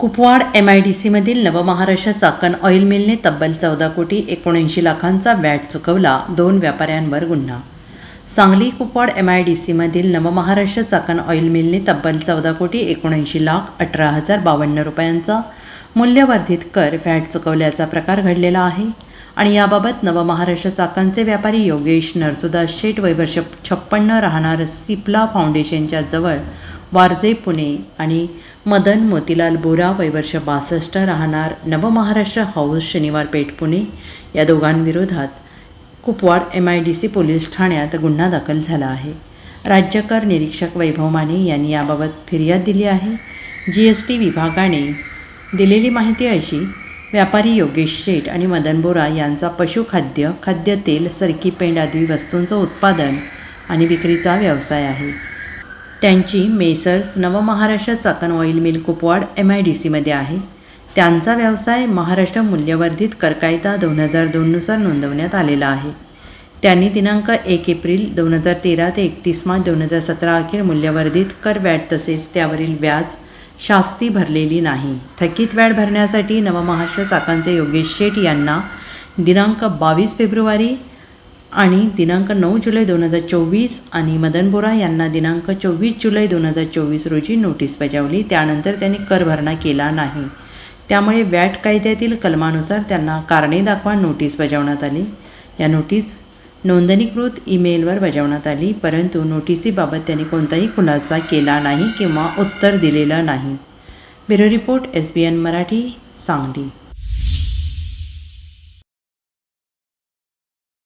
Kupwad M I D सीमधील Navmaharashtra Chakan oil मिलने तब्बल चौदा कोटी एकोणऐंशी लाखांचा वॅट चुकवला. दोन व्यापाऱ्यांवर गुन्हा. Sangli Kupwad M I D सीमधील Navmaharashtra Chakan oil मिलने तब्बल चौदा कोटी एकोणऐंशी लाख अठरा हजार बावन्न रुपयांचा मूल्यवर्धित कर व्हॅट चुकवल्याचा प्रकार घडलेला आहे. आणि याबाबत नवमहाराष्ट्र चाकणचे व्यापारी योगेश नरसुदास शेठ वय वर्ष छप्पन्न राहणार सिप्ला फाउंडेशनच्या जवळ वारजे पुणे आणि मदन मोतीलाल बोरा वैवर्ष बासष्ट राहणार नवमहाराष्ट्र हाऊस शनिवार पेठ पुणे. या दोघांविरोधात Kupwad M I D C police ठाण्यात गुन्हा दाखल झाला आहे. राज्यकर निरीक्षक वैभव माने यांनी याबाबत फिर्याद दिली आहे. जी एस टी विभागाने दिलेली माहिती अशी व्यापारी योगेश शेठ आणि मदन बोरा यांचा पशुखाद्य खाद्यतेल सरकी पेंड आदी वस्तूंचं उत्पादन आणि विक्रीचा व्यवसाय आहे. त्यांची messrs Navmaharashtra Chakan oil mill Kupwad M I D सीमध्ये आहे. त्यांचा व्यवसाय महाराष्ट्र मूल्यवर्धित कर कायदा दोन हजार दोननुसार नोंदवण्यात आलेला आहे. त्यांनी दिनांक एक एप्रिल दोन हजार तेरा ते एकतीस मार्च दोन हजार सतरा अखेर मूल्यवर्धित कर वॅट तसेच त्यावरील व्याज शास्ती भरलेली नाही. थकीत वॅट भरण्यासाठी नवमहाराष्ट्र चाकांचे योगेश शेठ यांना दिनांक बावीस फेब्रुवारी आणि दिनांक नऊ जुलै दोन हजार चोवीस आणि मदन बोरा यांना दिनांक चोवीस जुलै दोन हजार चोवीस रोजी नोटीस बजावली. त्यानंतर त्यांनी कर भरणा केला नाही. त्यामुळे वॅट कायद्यातील कलमानुसार त्यांना कारणे दाखवा नोटीस बजावण्यात आली. या नोटीस नोंदणीकृत ईमेलवर बजावण्यात आली परंतु नोटिसीबाबत त्यांनी कोणताही खुलासा केला नाही किंवा उत्तर दिलेलं नाही. Bureau report S B N Marathi Sangli.